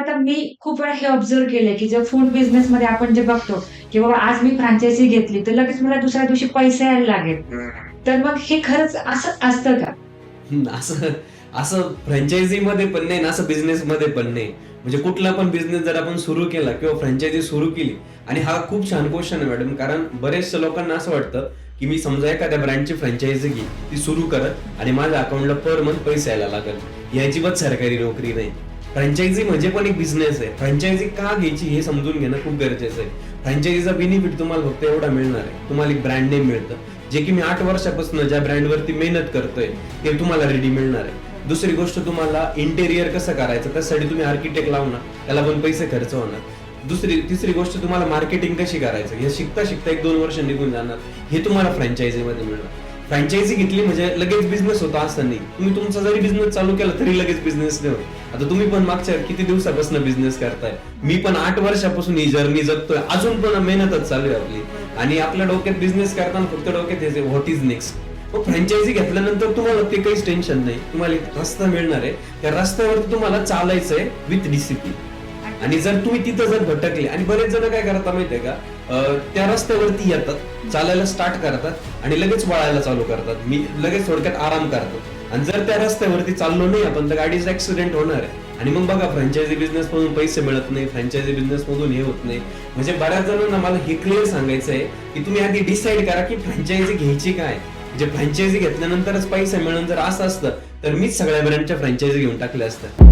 आता मी खूप वेळा हे ऑब्झर्व केलंय की जे फूड बिझनेस मध्ये आपण जे बघतो की बाबा आज मी फ्रँचायझी घेतली तर लगेच मला दुसऱ्या दिवशी पैसे यायला लागेल. तर मग हे खरंच असं असतं का? असं असं फ्रँचायझी मध्ये पण नाही ना असं बिझनेस मध्ये पण नाही. म्हणजे कुठला पण बिझनेस जर आपण सुरू केला किंवा फ्रँचायझी सुरू केली आणि हा खूप छान क्वेश्चन आहे मॅडम कारण बरेचशा लोकांना असं वाटतं की मी समजा एखाद्या ब्रँडची फ्रँचायझी घे ती सुरू करत आणि माझ्या अकाउंटला पर मंथ पैसे यायला लागल. ही अजिबात सरकारी नोकरी नाही. फ्रँचायझी म्हणजे पण एक बिझनेस आहे. फ्रँचायझी का घ्यायची हे समजून घेणं खूप गरजेचं आहे. फ्रँचायझीचा बेनिफिट तुम्हाला फक्त एवढा मिळणार आहे. तुम्हाला एक ब्रँड नेम मिळतं. जे की मी आठ वर्षापासून ज्या ब्रँडवरती मेहनत करतोय ते तुम्हाला रेडी मिळणार आहे. दुसरी गोष्ट तुम्हाला इंटेरियर कसं करायचं? त्यासाठी तुम्ही आर्किटेक्ट लावणार त्याला पण पैसे खर्च होणार. दुसरी तिसरी गोष्ट तुम्हाला मार्केटिंग कशी करायचं? हे शिकता शिकता एक दोन वर्ष निघून जाणार. हे तुम्हाला फ्रँचायझी मध्ये मिळणार. फ्रँचायझी घेतली म्हणजे लगेच बिझनेस होता असं नाही. तुम्ही तुमचा जरी बिझनेस चालू केला तरी लगेच बिझनेस नाही होत आता तुम्ही पण मागच्या किती दिवसापासून बिझनेस करताय? मी पण आठ वर्षापासून ही जर्नी जगतोय. अजून पण मेहनतच चालू आहे आपली. आणि आपल्या डोक्यात बिझनेस करताना फक्त डोक्यात हे व्हॉट इज नेक्स्ट मग फ्रँचायझी घेतल्यानंतर तुम्हाला ते काहीच टेन्शन नाही. तुम्हाला एक रस्ता मिळणार आहे. त्या रस्त्यावर तुम्हाला चालायचंय विथ डिसिप्लिन आणि जर तुम्ही तिथं जर भटकले आणि बरेच जण काय करतात माहितीये का? त्या रस्त्यावरती येतात चालायला स्टार्ट करतात आणि लगेच वळायला चालू करतात. मी लगेच थोडक्यात आराम करतो. आणि जर त्या रस्त्यावरती चाललो नाही आपण तर गाडीचा ऍक्सिडेंट होणार आहे. आणि मग बघा फ्रँचायझी बिझनेस मधून पैसे मिळत नाही फ्रँचायझी बिझनेस मधून हे होत नाही. म्हणजे बऱ्याच जणांना मला हे क्लिअर सांगायचं आहे की तुम्ही आधी डिसाईड करा की फ्रँचायझी घ्यायची काय. जे फ्रँचायझी घेतल्यानंतरच पैसे मिळून जर असं असतं तर मीच सगळ्या ब्रँडच्या फ्रँचायझी घेऊन टाकल्या असतं